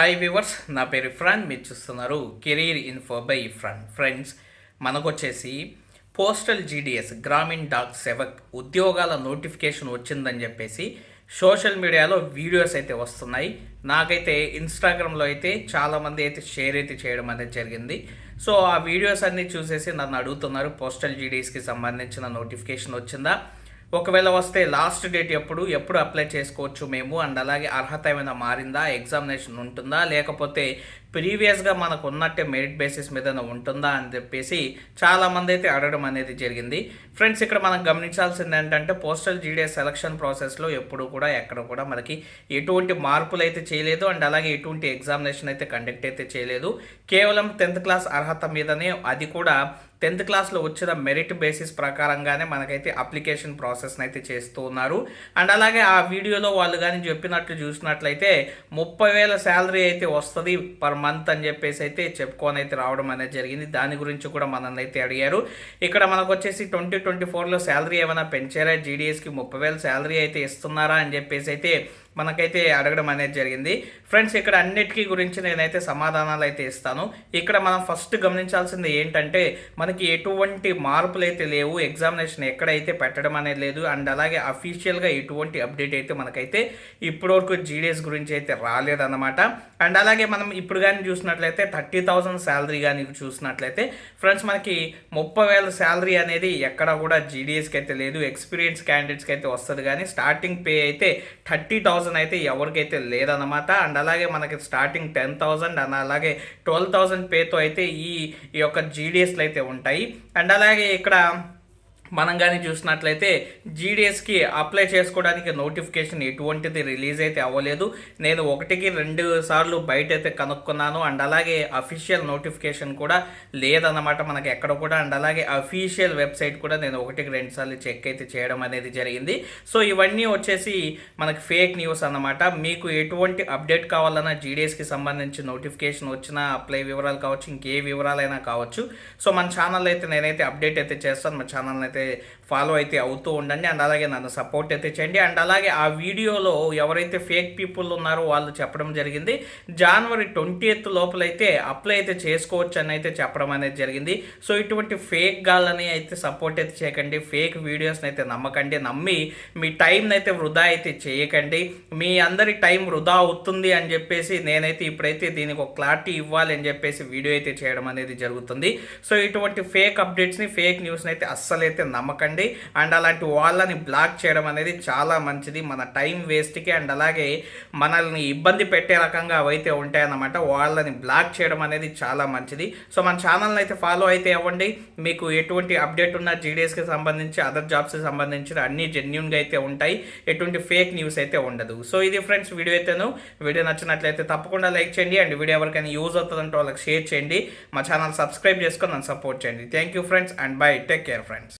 Hi viewers నా పేరు prawn మీరు చూస్తున్నారు career info by Fran friends మనకొచ్చేసి postal GDS Gramin Dak Sevak ఉద్యోగాల నోటిఫికేషన్ వచ్చిందని చెప్పేసి సోషల్ మీడియాలో వీడియోస్ అయితే వస్తున్నాయి. నాకైతే ఇన్స్టాగ్రామ్లో అయితే చాలామంది అయితే షేర్ అయితే చేయడం అనేది జరిగింది. సో ఆ వీడియోస్ అన్నీ చూసేసి నన్ను అడుగుతున్నారు పోస్టల్ జీడీఎస్కి సంబంధించిన నోటిఫికేషన్ వచ్చిందా? ఒకవేళ వస్తే లాస్ట్ డేట్ ఎప్పుడు ఎప్పుడు అప్లై చేసుకోవచ్చు మేము? అండ్ అలాగే అర్హత ఏమైనా మారిందా? ఎగ్జామినేషన్ ఉంటుందా? లేకపోతే ప్రీవియస్గా మనకు ఉన్నట్టే మెరిట్ బేసిస్ మీద ఉంటుందా? అని చెప్పేసి చాలామంది అయితే అడగడం అనేది జరిగింది. ఫ్రెండ్స్ ఇక్కడ మనం గమనించాల్సింది ఏంటంటే పోస్టల్ జీడీఎస్ సెలక్షన్ ప్రాసెస్లో ఎప్పుడు కూడా ఎక్కడ కూడా మనకి ఎటువంటి మార్పులు అయితే చేయలేదు. అండ్ అలాగే ఎటువంటి ఎగ్జామినేషన్ అయితే కండక్ట్ అయితే చేయలేదు. కేవలం టెన్త్ క్లాస్ అర్హత మీదనే అది కూడా టెన్త్ క్లాస్లో వచ్చిన మెరిట్ బేసిస్ ప్రకారంగానే మనకైతే అప్లికేషన్ ప్రాసెస్ని అయితే చేస్తూ ఉన్నారు. అండ్ అలాగే ఆ వీడియోలో వాళ్ళు కానీ చెప్పినట్లు చూసినట్లయితే ముప్పై వేల శాలరీ అయితే వస్తుంది పర్ మంత్ అని చెప్పేసి అయితే చెప్పుకొని అయితే రావడం అనేది జరిగింది. దాని గురించి కూడా మనల్ని అయితే అడిగారు. ఇక్కడ మనకు వచ్చేసి ట్వంటీ ట్వంటీ ఫోర్లో శాలరీ ఏమైనా పెంచారా? జీడిఎస్కి ముప్పై వేల శాలరీ అయితే ఇస్తున్నారా? అని చెప్పేసి అయితే మనకైతే అడగడం అనేది జరిగింది. ఫ్రెండ్స్ ఇక్కడ అన్నిటికీ గురించి నేనైతే సమాధానాలు అయితే ఇస్తాను. ఇక్కడ మనం ఫస్ట్ గమనించాల్సింది ఏంటంటే మనకి ఎటువంటి మార్పులు అయితే లేవు. ఎగ్జామినేషన్ ఎక్కడైతే పెట్టడం అనేది లేదు. అండ్ అలాగే అఫీషియల్గా ఎటువంటి అప్డేట్ అయితే మనకైతే ఇప్పటివరకు జీడిఎస్ గురించి అయితే రాలేదన్నమాట. అండ్ అలాగే మనం ఇప్పుడు కానీ చూసినట్లయితే థర్టీ థౌసండ్ శాలరీ కానీ చూసినట్లయితే ఫ్రెండ్స్ మనకి ముప్పై వేల శాలరీ అనేది ఎక్కడ కూడా జీడిఎస్కి అయితే లేదు. ఎక్స్పీరియన్స్ క్యాండిడేట్స్కి అయితే వస్తుంది. కానీ స్టార్టింగ్ పే అయితే థర్టీ థౌజండ్ అయితే ఎవరికైతే లేదన్నమాట. అండ్ అలాగే మనకి స్టార్టింగ్ టెన్ థౌసండ్ అండ్ అలాగే ట్వెల్వ్ థౌసండ్ పేతో అయితే ఈ ఈ యొక్క జీడిఎస్లు అయితే ఉంటాయి. అండ్ అలాగే ఇక్కడ మనం కానీ చూసినట్లయితే జీడిఎస్కి అప్లై చేసుకోవడానికి నోటిఫికేషన్ ఎటువంటిది రిలీజ్ అయితే అవ్వలేదు. నేను ఒకటికి రెండు సార్లు బయట అయితే కనుక్కున్నాను. అండ్ అలాగే అఫీషియల్ నోటిఫికేషన్ కూడా లేదన్నమాట మనకి ఎక్కడ కూడా. అండ్ అలాగే అఫీషియల్ వెబ్సైట్ కూడా నేను ఒకటికి రెండు సార్లు చెక్ అయితే చేయడం అనేది జరిగింది. సో ఇవన్నీ వచ్చేసి మనకి ఫేక్ న్యూస్ అన్నమాట. మీకు ఎటువంటి అప్డేట్ కావాలన్నా జీడిఎస్కి సంబంధించి నోటిఫికేషన్ వచ్చినా అప్లై వివరాలు కావచ్చు ఇంకే వివరాలైనా కావచ్చు. సో మన ఛానల్ అయితే నేనైతే అప్డేట్ అయితే చేస్తాను. మన ఛానల్ అయితే అయితే ఫాలో అయితే అవుతూ ఉండండి. అండ్ అలాగే నన్ను సపోర్ట్ అయితే చేయండి. అండ్ అలాగే ఆ వీడియోలో ఎవరైతే ఫేక్ పీపుల్ ఉన్నారో వాళ్ళు చెప్పడం జరిగింది. జనవరి ట్వంటీ ఎయిత్ లోపలైతే అప్లై అయితే చేసుకోవచ్చు అని అయితే చెప్పడం అనేది జరిగింది. సో ఇటువంటి ఫేక్ గాళ్ళని అయితే సపోర్ట్ అయితే చేయకండి. ఫేక్ వీడియోస్ని అయితే నమ్మకండి. నమ్మి మీ టైంని అయితే వృధా అయితే చేయకండి. మీ అందరి టైం వృధా అవుతుంది అని చెప్పేసి నేనైతే ఇప్పుడైతే దీనికి ఒక క్లారిటీ ఇవ్వాలి అని చెప్పేసి వీడియో అయితే చేయడం అనేది జరుగుతుంది. సో ఇటువంటి ఫేక్ అప్డేట్స్ని ఫేక్ న్యూస్ని అయితే అస్సలైతే నమ్మకండి. అండ్ అలాంటి వాళ్ళని బ్లాక్ చేయడం అనేది చాలా మంచిది. మన టైం వేస్ట్కి అండ్ అలాగే మనల్ని ఇబ్బంది పెట్టే రకంగా అవైతే ఉంటాయన్నమాట. వాళ్ళని బ్లాక్ చేయడం అనేది చాలా మంచిది. సో మన ఛానల్ని అయితే ఫాలో అయితే అవ్వండి. మీకు ఎటువంటి అప్డేట్ ఉన్న జీడిఎస్కి సంబంధించి అదర్ జాబ్స్కి సంబంధించిన అన్ని జెన్యున్గా అయితే ఉంటాయి. ఎటువంటి ఫేక్ న్యూస్ అయితే ఉండదు. సో ఇది ఫ్రెండ్స్ వీడియో అయితేను. వీడియో నచ్చినట్లయితే తప్పకుండా లైక్ చేయండి. అండ్ వీడియో ఎవరికైనా యూజ్ అవుతుందంటే వాళ్ళకి షేర్ చేయండి. మా ఛానల్ సబ్స్క్రైబ్ చేసుకొని నన్ను సపోర్ట్ చేయండి. Thank you friends and bye. Take care friends.